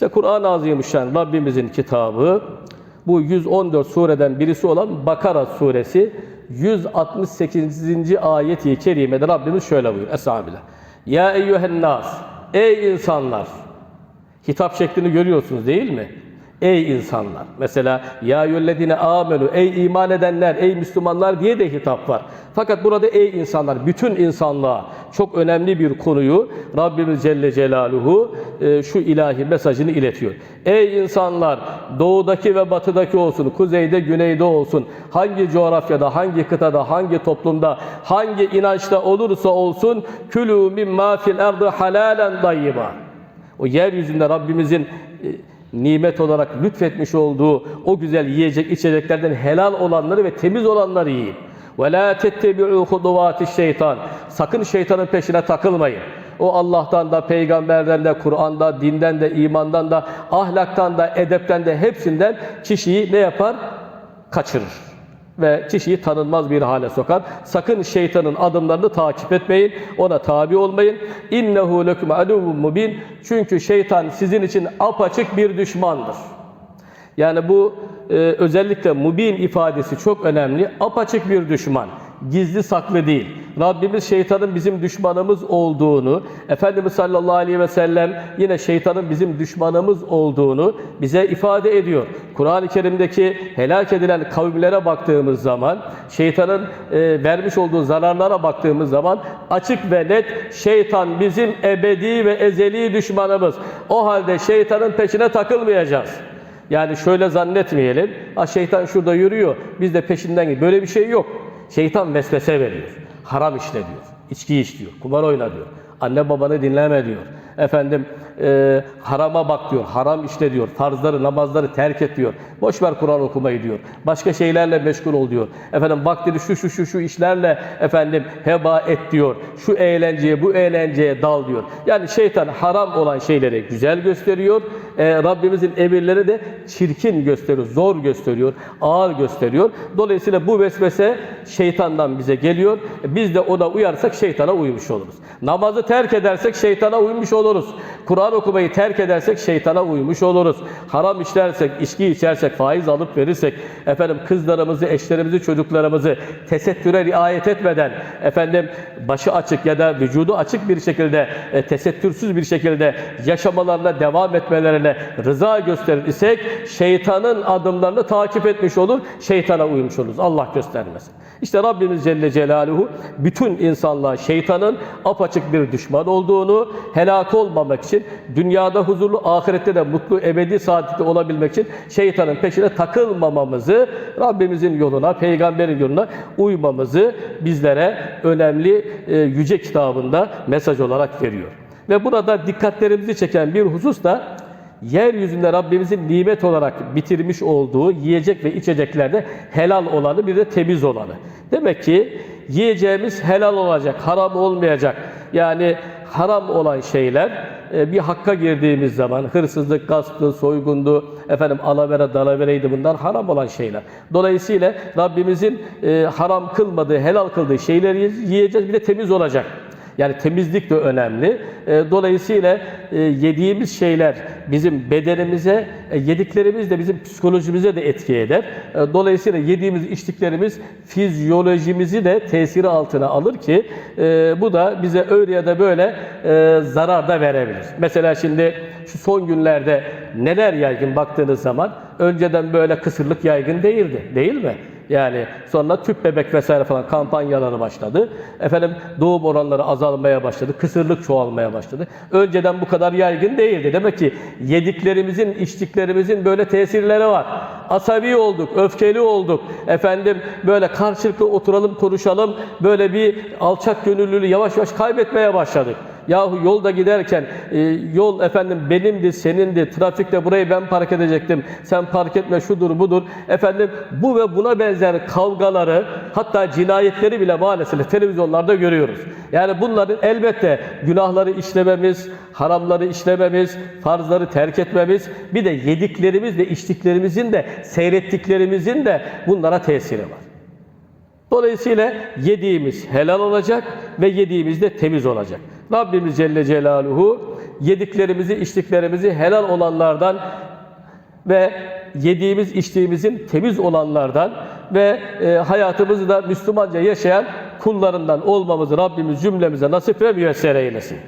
İşte Kur'an-ı Azimüşşan Rabbimizin kitabı bu 114 sureden birisi olan Bakara suresi 168. ayet-i kerimede Rabbimiz şöyle buyuruyor. Estağfirullah. Ya eyyühen nas. Ey insanlar. Hitap şeklini görüyorsunuz değil mi? Ey insanlar. Mesela ya yüllezine amenu ey iman edenler, ey Müslümanlar diye de hitap var. Fakat burada ey insanlar, bütün insanlığa çok önemli bir konuyu Rabbimiz Celle Celaluhu e, şu ilahi mesajını iletiyor. Ey insanlar, doğudaki ve batıdaki olsun, kuzeyde, güneyde olsun, hangi coğrafyada, hangi kıtada, hangi toplumda, hangi inançta olursa olsun, külü mimma fil ardı halalen dayyiba. O yeryüzünde Rabbimizin e, nimet olarak lütfetmiş olduğu o güzel yiyecek içeceklerden helal olanları ve temiz olanları yiyin. Ve la tettebi'u huduvati şeytan. Sakın şeytanın peşine takılmayın. O Allah'tan da, peygamberden de, Kur'an'da, dinden de, imandan da, ahlaktan da, edepten de hepsinden kişiyi ne yapar? Kaçırır ve kişiyi tanınmaz bir hale sokar. Sakın şeytanın adımlarını takip etmeyin, ona tabi olmayın. İnnehu lekum aduvun mubin. Çünkü şeytan sizin için apaçık bir düşmandır. Yani bu e, özellikle mubin ifadesi çok önemli. Apaçık bir düşman. Gizli saklı değil. Rabbimiz şeytanın bizim düşmanımız olduğunu, Efendimiz sallallahu aleyhi ve sellem yine şeytanın bizim düşmanımız olduğunu bize ifade ediyor. Kur'an-ı Kerim'deki helak edilen kavimlere baktığımız zaman, şeytanın e, vermiş olduğu zararlara baktığımız zaman açık ve net şeytan bizim ebedi ve ezeli düşmanımız. O halde şeytanın peşine takılmayacağız. Yani şöyle zannetmeyelim. Ha şeytan şurada yürüyor. Biz de peşinden gidiyoruz. Böyle bir şey yok. Şeytan vesvese veriyor. Haram işle diyor. İçki iç diyor. Kumar oyna diyor. Anne babanı dinleme diyor. Efendim e, harama bak diyor. Haram işle diyor. Farzları, namazları terk et diyor. Boş ver Kur'an okumayı diyor. Başka şeylerle meşgul ol diyor. Efendim vaktini şu şu şu şu işlerle efendim heba et diyor. Şu eğlenceye, bu eğlenceye dal diyor. Yani şeytan haram olan şeyleri güzel gösteriyor. E, Rabbimizin emirleri de çirkin gösteriyor, zor gösteriyor, ağır gösteriyor. Dolayısıyla bu vesvese şeytandan bize geliyor. E, Biz de ona uyarsak şeytana uymuş oluruz. Namazı terk edersek şeytana uymuş oluruz. Kur'an okumayı terk edersek şeytana uymuş oluruz. Haram işlersek, içki içersek, faiz alıp verirsek, efendim kızlarımızı, eşlerimizi, çocuklarımızı tesettüre riayet etmeden, efendim başı açık ya da vücudu açık bir şekilde, e, tesettürsüz bir şekilde yaşamalarına devam etmelerine rıza gösterir isek, şeytanın adımlarını takip etmiş olur, şeytana uymuş oluruz. Allah göstermesin. İşte Rabbimiz Celle Celaluhu bütün insanlığa şeytanın apaçık bir düşman olduğunu helak olmamak için dünyada huzurlu, ahirette de mutlu, ebedi saadette olabilmek için şeytanın peşine takılmamamızı, Rabbimizin yoluna, peygamberin yoluna uymamızı bizlere önemli e, yüce kitabında mesaj olarak veriyor. Ve burada dikkatlerimizi çeken bir husus da yeryüzünde Rabbimizin nimet olarak bitirmiş olduğu yiyecek ve içeceklerde helal olanı bir de temiz olanı. Demek ki yiyeceğimiz helal olacak, haram olmayacak. Yani haram olan şeyler e, bir hakka girdiğimiz zaman hırsızlık, gasptı, soygundu, efendim alavera, dalavereydi bunlar haram olan şeyler. Dolayısıyla Rabbimizin e, haram kılmadığı, helal kıldığı şeyleri yiyeceğiz bir de temiz olacak. Yani temizlik de önemli. E, Dolayısıyla e, yediğimiz şeyler bizim bedenimize, e, yediklerimiz de bizim psikolojimize de etki eder. Dolayısıyla yediğimiz, içtiklerimiz fizyolojimizi de tesiri altına alır ki bu da bize öyle ya da böyle zarar da verebilir. Mesela şimdi şu son günlerde neler yaygın baktığınız zaman önceden böyle kısırlık yaygın değildi. Değil mi? Yani sonra tüp bebek vesaire falan kampanyaları başladı. Efendim doğum oranları azalmaya başladı. Kısırlık çoğalmaya başladı. Önceden bu kadar yaygın değildi. Demek ki yediklerimizin, içtiklerimizin böyle tesirleri var. Asabi olduk, öfkeli olduk. Efendim böyle karşılıklı oturalım, konuşalım. Böyle bir alçak gönüllülüğü yavaş yavaş kaybetmeye başladık. Yahu yolda giderken e, yol efendim benimdi, senindi, trafikte burayı ben park edecektim, sen park etme şudur budur. Efendim bu ve buna benzer kavgaları hatta cinayetleri bile maalesef televizyonlarda görüyoruz. Yani bunların elbette günahları işlememiz, haramları işlememiz, farzları terk etmemiz, bir de yediklerimiz ve içtiklerimizin de seyrettiklerimizin de bunlara tesiri var. Dolayısıyla yediğimiz helal olacak ve yediğimiz de temiz olacak. Rabbimiz Celle Celaluhu yediklerimizi, içtiklerimizi helal olanlardan ve yediğimiz içtiğimizin temiz olanlardan ve e, hayatımızı da Müslümanca yaşayan kullarından olmamızı Rabbimiz cümlemize nasip ve müyesser eylesin.